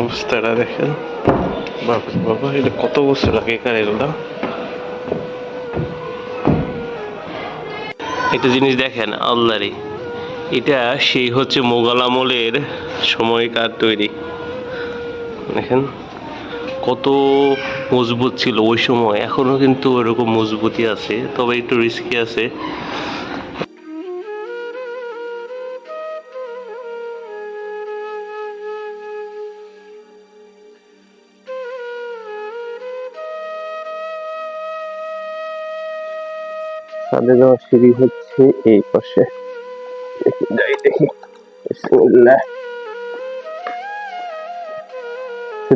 অবস্থাটা দেখেন। বাবা বাবা, এটা কত বছর আগেকার এগুলা একটা জিনিস দেখেন আল্লাহরি এটা সেই হচ্ছে মোগল আমলের সময়কার তৈরি। দেখেন, কত মজবুত ছিল ওই সময়। এখনও কিন্তু ওরকম মজবুতি আছে, তবে একটু রিস্কি আছে। ছাদে যাওয়ার সিঁড়ি হচ্ছে এই পাশে।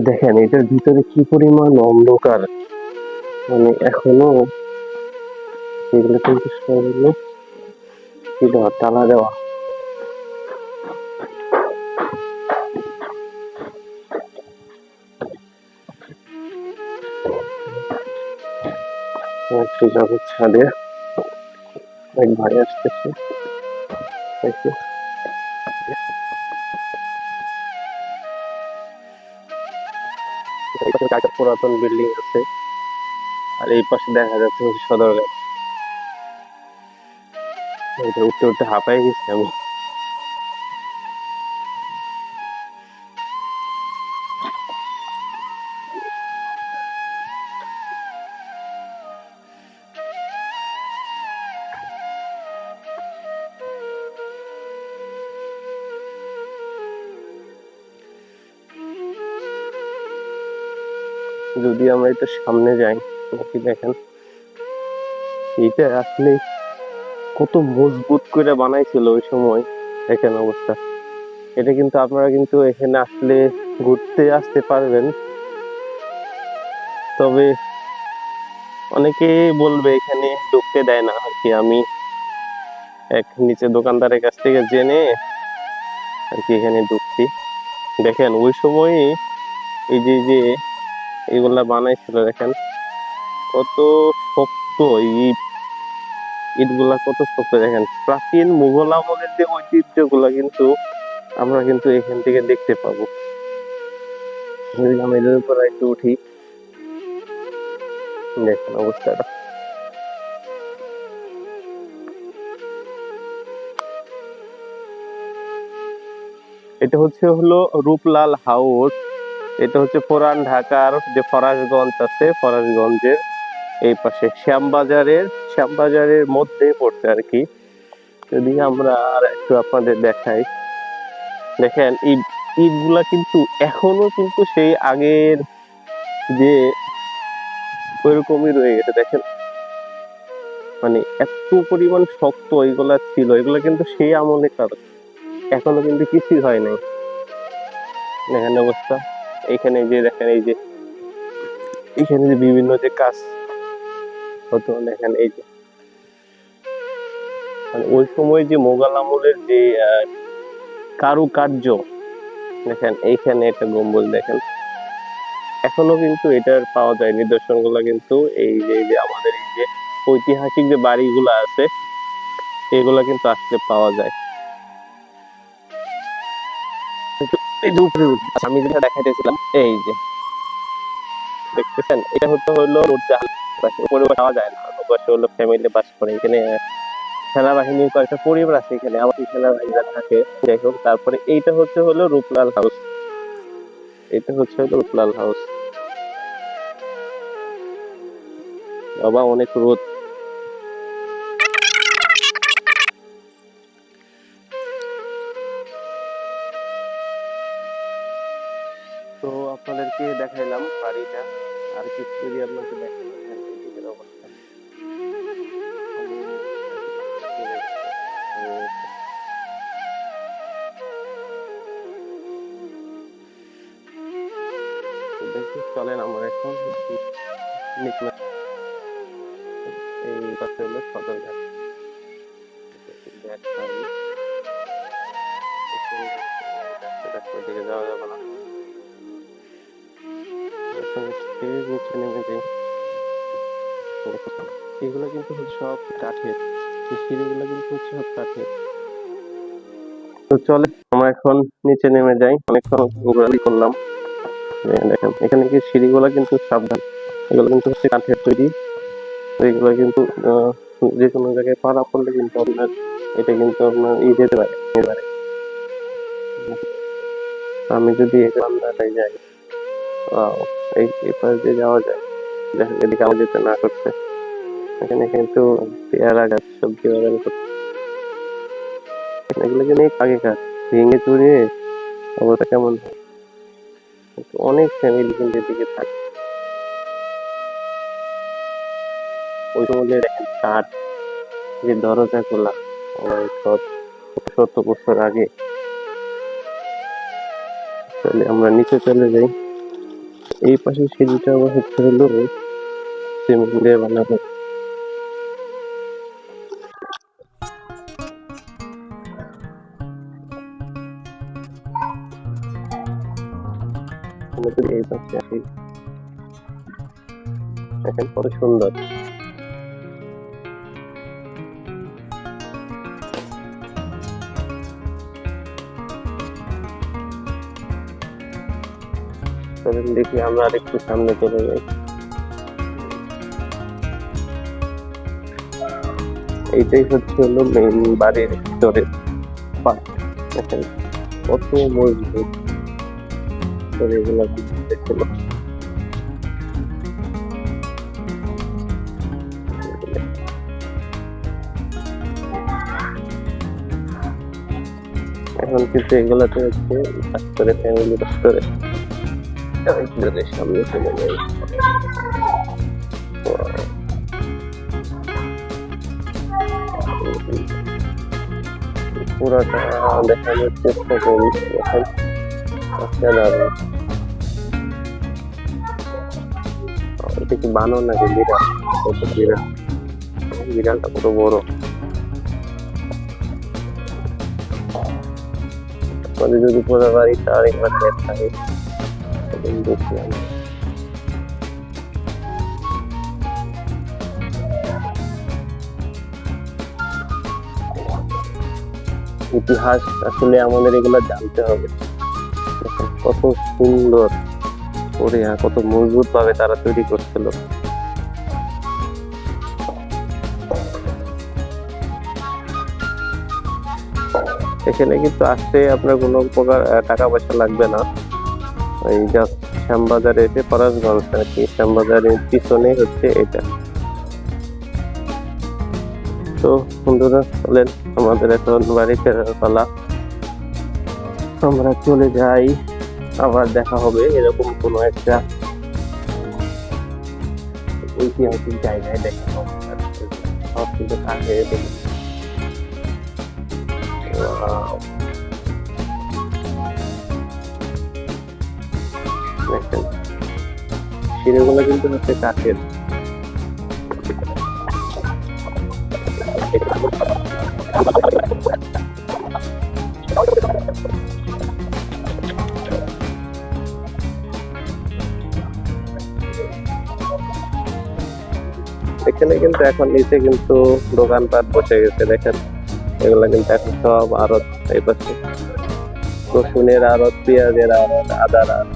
দেখেন, এটার ভিতরে কি পরিমাণ অন্ধকার? মানে এখনও এগুলো কিন্তু সব কি দেওয়া? তালা দেওয়া। ছাদে। এক ভাই আসতেছে পাশে একটা পুরাতন বিল্ডিং আছে। আর এই পাশে দেখা যাচ্ছে হচ্ছে সদরঘাট। উঠতে উঠতে হাঁপাই গেছি আমি। যদি আমরা একটু সামনে যাই নাকি দেখেন। এইটা আসলে কত মজবুত করে বানাইছিল ওই সময়। দেখেন অবস্থা। এটা কিন্তু আপনারা কিন্তু এখানে আসলে ঘুরতে আসতে পারবেন। তবে অনেকে বলবে এখানে ঢুকতে দেয় না আর কি। আমি এক নিচে দোকানদারের কাছ থেকে জেনে আর কি এখানে ঢুকছি। দেখেন, ওই সময় এই যে যে এগুলা বানাইছিল, দেখেন। কত শক্ত এই ইটগুলা, কত শক্ত, দেখেন। প্রাচীন মুঘল আমলের যে ঐতিহ্যগুলা কিন্তু আমরা কিন্তু এখান থেকে দেখতে পাবো। আমি এদের উপর একটু উঠি। দেখেন অবস্থাটা। এটা হচ্ছে হলো রূপলাল হাউস। এটা হচ্ছে পুরান ঢাকার যে ফরাসগঞ্জ আছে, ফরাসগঞ্জের এই পাশে। শ্যামবাজারের শ্যামবাজারের মধ্যে পড়ছে আর কি। যদি আমরা আর একটু আপনাদের দেখাই। দেখেন ইট ইটগুলা কিন্তু এখনও কিন্তু সেই আগের যে ওইরকমই রয়ে গেছে। দেখেন মানে এত পরিমাণ শক্ত এগুলা ছিল। এগুলা কিন্তু সেই আমলে কারণ এখনও কিন্তু কিছুই হয় নাই। দেখেন অবস্থা। এইখানে যে দেখেন এই যে, এখানে যে বিভিন্ন যে কাজ হতো, দেখেন এই যে। মানে ওই সময় যে মোগল আমলের যে কারুকার্য, দেখেন এইখানে একটা গম্বুজ দেখেন। এখনও কিন্তু এটার পাওয়া যায় নিদর্শনগুলা কিন্তু এই যে যে আমাদের এই যে ঐতিহাসিক যে বাড়িগুলো আছে, এগুলা কিন্তু আসলে পাওয়া যায়। যে উপরে উঠে- আচ্ছা, আমি যেটা দেখাইতেছিলাম এই যে দেখতেছেন? এটা হচ্ছে হলো উপরে পাওয়া যায় না। পাশে হলো ফ্যামিলি বাস করে। এখানে সেনাবাহিনীর কয়েকটা পরিবার আছে এখানে। আমাদের সেনাবাহিনীরা থাকে। যাই হোক তারপরে এইটা হচ্ছে হলো রূপলাল হাউস। এটা হচ্ছে হলো রূপলাল হাউস। বাবা অনেক রোদ। তো আপনাদেরকে দেখাইলাম বাড়িটা। আর কিছু যদি আপনাকে দেখাই দেখেন এদিকের অবস্থা। চলেন আমরা এখন এই পাশে হলো সদরঘাট। রাস্তাটা ওইদিকে যাওয়া যাবে না সিঁড়ির নিচে নেমে যাই এগুলো কিন্তু সব কাঠের। সিঁড়িগুলো কিন্তু হচ্ছে সব কাঠের। তো চলে, আমরা এখন নিচে নেমে যাই। অনেকক্ষণ ঘোরাঘুরি করলাম। দেখেন, এখানে কি সিঁড়িগুলো কিন্তু সাবধান। এগুলো কিন্তু হচ্ছে কাঠের তৈরি। এগুলো কিন্তু যে কোনো জায়গায় পাড়া পড়লে কিন্তু আপনার, এটা কিন্তু আপনার ই যেতে পারে আমি যদি এই রান্নাটাই যাই। এই এই পাশ দিয়ে যাওয়া যায়। এদিকে আমার যেতে না করতে। এখানে কিন্তু পেয়ারা গাছ, সবজি বাগান করতে। এগুলো কিন্তু আগেকার ভেঙে চুরে অবস্থা কেমন অনেক ফ্যামিলি কিন্তু এদিকে থাকে। ওই সময় দেখেন কাঠ যে দরজা খোলা শত বছর আগে। তাহলে আমরা নিচে চলে যাই। এই পাশে সিঁড়িটা আবার হচ্ছে হলো সিমেন্ট দিয়ে বানানো। এই পাশে আসি। দেখেন পরে সুন্দর। চলুন দেখি আমরা আর একটু সামনে চলে যাই। এইটাই হচ্ছে হলো মেইন বাড়ির দেখেন, কত মজবুত। এখন কিন্তু এগুলাতে হচ্ছে করে ফ্যামিলি রেস্টোরে আপনাদের সামনে চলে যাই পুরোটা দেখানোর চেষ্টা করি এখন অসাধারণ এটা কি বানর নাকি বিড়াল কত বিড়াল বিড়ালটা কত বড় আমাদের যদি পুরো বাড়িটা আরেকবার দেখাই ইতিহাস আসলে আমাদের এগুলো জানতে হবে। কত সুন্দর করে কত মজবুত ভাবে তারা তৈরি করছিল। এখানে কিন্তু আসতে আপনার কোনো প্রকার টাকা পয়সা লাগবে না। এই জাস্ট শ্যামবাজারে এসে ফরাজগঞ্জ আর কি, শ্যামবাজারের পিছনে হচ্ছে এটা। তো বন্ধুরা, চলেন আমাদের এখন বাড়ি ফেরার পালা। আমরা চলে যাই, আবার দেখা হবে এরকম কোনো একটা ঐতিহাসিক জায়গায় দেখা হবে। সব কাছে দেখি। সিঁড়িগুলো কিন্তু হচ্ছে কাঠের। এখানে কিন্তু এখন নিচে কিন্তু দোকানপাট বসে গেছে, দেখেন। এগুলা কিন্তু এখন সব আড়ত, এই পাশে। রসুনের আড়ত, পেঁয়াজের আড়ত, আদার আড়ত।